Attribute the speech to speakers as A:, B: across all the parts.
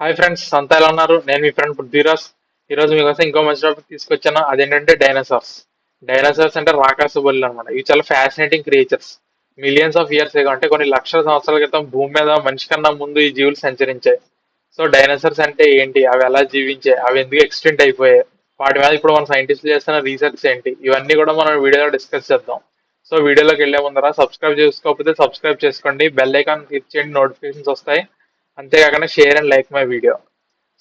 A: Hi friends అంతా ఎలా ఉన్నారు? నేను మీ ఫ్రెండ్ పృథ్వీరాజ్. ఈరోజు మీకోసం ఇంకో మంచి టాపిక్ తీసుకొచ్చాను. అదేంటంటే డైనోసార్స్ డైనోసార్స్ అంటే రాకాసు బల్లి అనమాట ఇవి చాలా fascinating creatures millions of years అంటే కొన్ని లక్షల సంవత్సరాల క్రితం భూమి మీద మనిషి కన్నా ముందు ఈ జీవులు సంచరించాయి. సో డైనోసార్స్ అంటే ఏంటి? అవి ఎలా జీవించాయి? అవి ఎందుకు ఎక్స్టెంట్ అయిపోయాయి? వాటి మీద ఇప్పుడు మన సైంటిస్టులు చేస్తున్న రీసెర్చ్ ఏంటి? ఇవన్నీ కూడా మనం వీడియోలో డిస్కస్ చేద్దాం. సో వీడియోలోకి వెళ్ళే ముందర సబ్స్క్రైబ్ చేసుకోకపోతే సబ్స్క్రైబ్ చేసుకోండి. బెల్ ఐకాన్ క్లిక్ చేయండి. నోటిఫికేషన్స్ వస్తాయి. అంతేకాకుండా share and like my video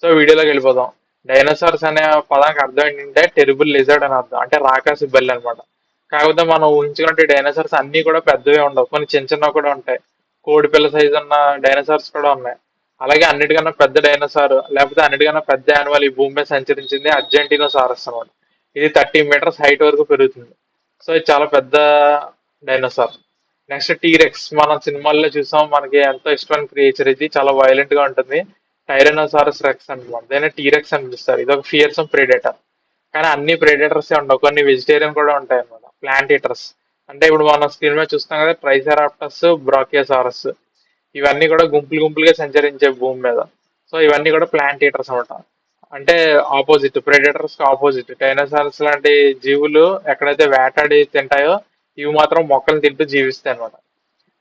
A: so వీడియోలోకి వెళ్ళిపోదాం. డైనోసార్స్ అనే పదానికి అర్థం ఏంటంటే టెరిబుల్ లిజర్డ్ అని అర్థం. అంటే రాకాసి బల్లి అనమాట కాకపోతే మనం ఊహించుకుంటే డైనోసార్స్ అన్ని కూడా పెద్దవే ఉండవు. కొన్ని చిన్న చిన్నవి కూడా ఉంటాయి. కోడి పిల్ల సైజు ఉన్న డైనోసార్స్ కూడా ఉన్నాయి. అలాగే అన్నిటికన్నా పెద్ద డైనోసార్ లేకపోతే అన్నిటికన్నా పెద్ద యానిమల్ ఈ భూమి మీద సంచరించింది అర్జెంటీనోసారస్ అనమాట ఇది థర్టీ మీటర్స్ హైట్ వరకు పెరుగుతుంది. సో ఇది చాలా పెద్ద డైనోసార్ నెక్స్ట్ టీరెక్స్ మనం సినిమాల్లో చూసాం మనకి ఎంతో ఇష్టమైన క్రియేచర్ ఇది. చాలా వైలెంట్గా ఉంటుంది. టైరనోసారస్ రెక్స్ అనమాట దాన్ని టీరెక్స్ అని పిలుస్తారు. ఇది ఒక ఫియర్సమ్ ప్రెడేటర్ కానీ అన్ని ప్రెడేటర్స్ ఉండవు. కొన్ని వెజిటేరియన్ కూడా ఉంటాయి అనమాట ప్లాంట్ ఈటర్స్ అంటే ఇప్పుడు మనం స్క్రీన్ మీద చూస్తాం కదా ట్రైసెరాప్టర్స్ బ్రాకియోసారస్ ఇవన్నీ కూడా గుంపులు గుంపులుగా సంచరించే భూమి మీద. సో ఇవన్నీ కూడా ప్లాంట్ ఈటర్స్ అనమాట అంటే ఆపోజిట్ ప్రెడేటర్స్ ఆపోజిట్ డైనోసార్స్ లాంటి జీవులు ఎక్కడైతే వేటాడి తింటాయో ఇవి మాత్రం మొక్కలు తింటూ జీవిస్తాయి అనమాట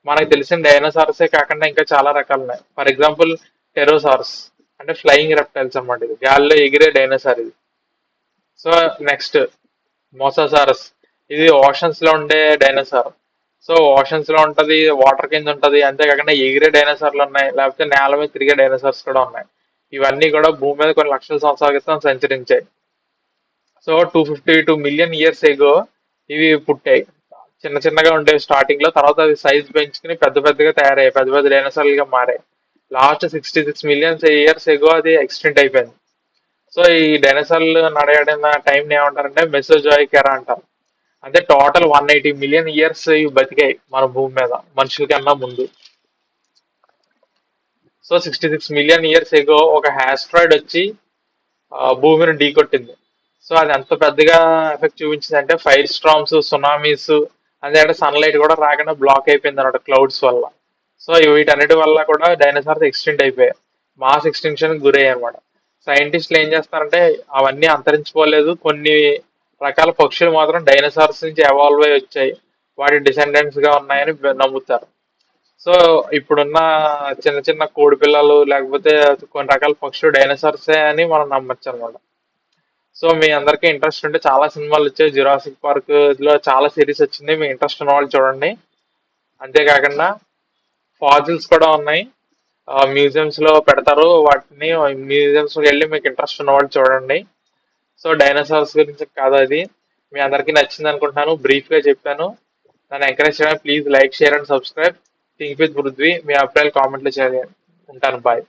A: మనకు తెలిసిన డైనోసార్సే కాకుండా ఇంకా చాలా రకాలు ఉన్నాయి. ఫర్ ఎగ్జాంపుల్ టెరోసార్స్ అంటే ఫ్లయింగ్ రెప్టైల్స్ అనమాట ఇది. గాల్లో ఎగిరే డైనోసార్ ఇది. సో నెక్స్ట్ మోసాసారస్ ఇది ఓషన్స్లో ఉండే డైనోసార్ సో ఓషన్స్లో ఉంటది వాటర్ కింద ఉంటది అంతేకాకుండా ఎగిరే డైనోసార్లు ఉన్నాయి లేకపోతే నేల మీద తిరిగే డైనోసార్స్ కూడా ఉన్నాయి. ఇవన్నీ కూడా భూమి మీద కొన్ని లక్షల సంవత్సరాల క్రితం సంచరించాయి. So two fifty two million years ago ఇవి పుట్టాయి. చిన్న చిన్నగా ఉండేవి స్టార్టింగ్లో తర్వాత అది సైజ్ పెంచుకుని పెద్ద పెద్దగా తయారయ్యాయి. పెద్ద పెద్ద డైనోసార్లుగా మారాయి. Last sixty six millions years ago అది ఎక్స్టెంట్ అయిపోయింది. సో ఈ డైనోసార్లు నడయాడిన టైం ఏమంటారంటే మెసోజాయిక్ ఎరా అంటారు. అంటే total one eighty million years ఇవి బతికాయి మన భూమి మీద మనుషుల కన్నా ముందు. So sixty six million years ago ఒక హ్యాస్ట్రాయిడ్ వచ్చి భూమిని ఢీకొట్టింది. సో అది ఎంత పెద్దగా ఎఫెక్ట్ చూపించింది అంటే ఫైర్ స్ట్రామ్స్ సునామీస్ అదే సన్లైట్ కూడా రాకుండా బ్లాక్ అయిపోయింది అనమాట క్లౌడ్స్ వల్ల సో వీటన్నిటి వల్ల కూడా డైనోసార్స్ ఎక్స్టెంట్ అయిపోయాయి. మాస్ ఎక్స్టెన్షన్ గురయ్యాయి అనమాట సైంటిస్టులు ఏం చేస్తారంటే అవన్నీ అంతరించిపోలేదు. కొన్ని రకాల పక్షులు మాత్రం డైనోసార్స్ నుంచి ఎవాల్వ్ అయి వచ్చాయి. వాటి డిసెండెంట్స్గా ఉన్నాయని నమ్ముతారు. సో ఇప్పుడున్న చిన్న చిన్న కోడి పిల్లలు లేకపోతే కొన్ని రకాల పక్షులు డైనోసార్సే అని మనం నమ్మచ్చు అనమాట సో మీ అందరికీ ఇంట్రెస్ట్ ఉంటే చాలా సినిమాలు వచ్చాయి జురాసిక్ పార్క్లో చాలా సిరీస్ వచ్చింది. మీ ఇంట్రెస్ట్ ఉన్న వాళ్ళు చూడండి. అంతేకాకుండా ఫాజిల్స్ కూడా ఉన్నాయి. మ్యూజియంస్లో పెడతారు. వాటిని మ్యూజియంస్ వెళ్ళి మీకు ఇంట్రెస్ట్ ఉన్న వాళ్ళు చూడండి. సో డైనోసార్స్ గురించి కాదు అది. మీ అందరికీ నచ్చింది అనుకుంటున్నాను. బ్రీఫ్గా చెప్పాను. నన్ను ఎంకరేజ్ చేయడానికి please like share and subscribe think with Prithvi మీ అభిప్రాయాలు కామెంట్లో చేయాలి ఉంటాను. బాయ్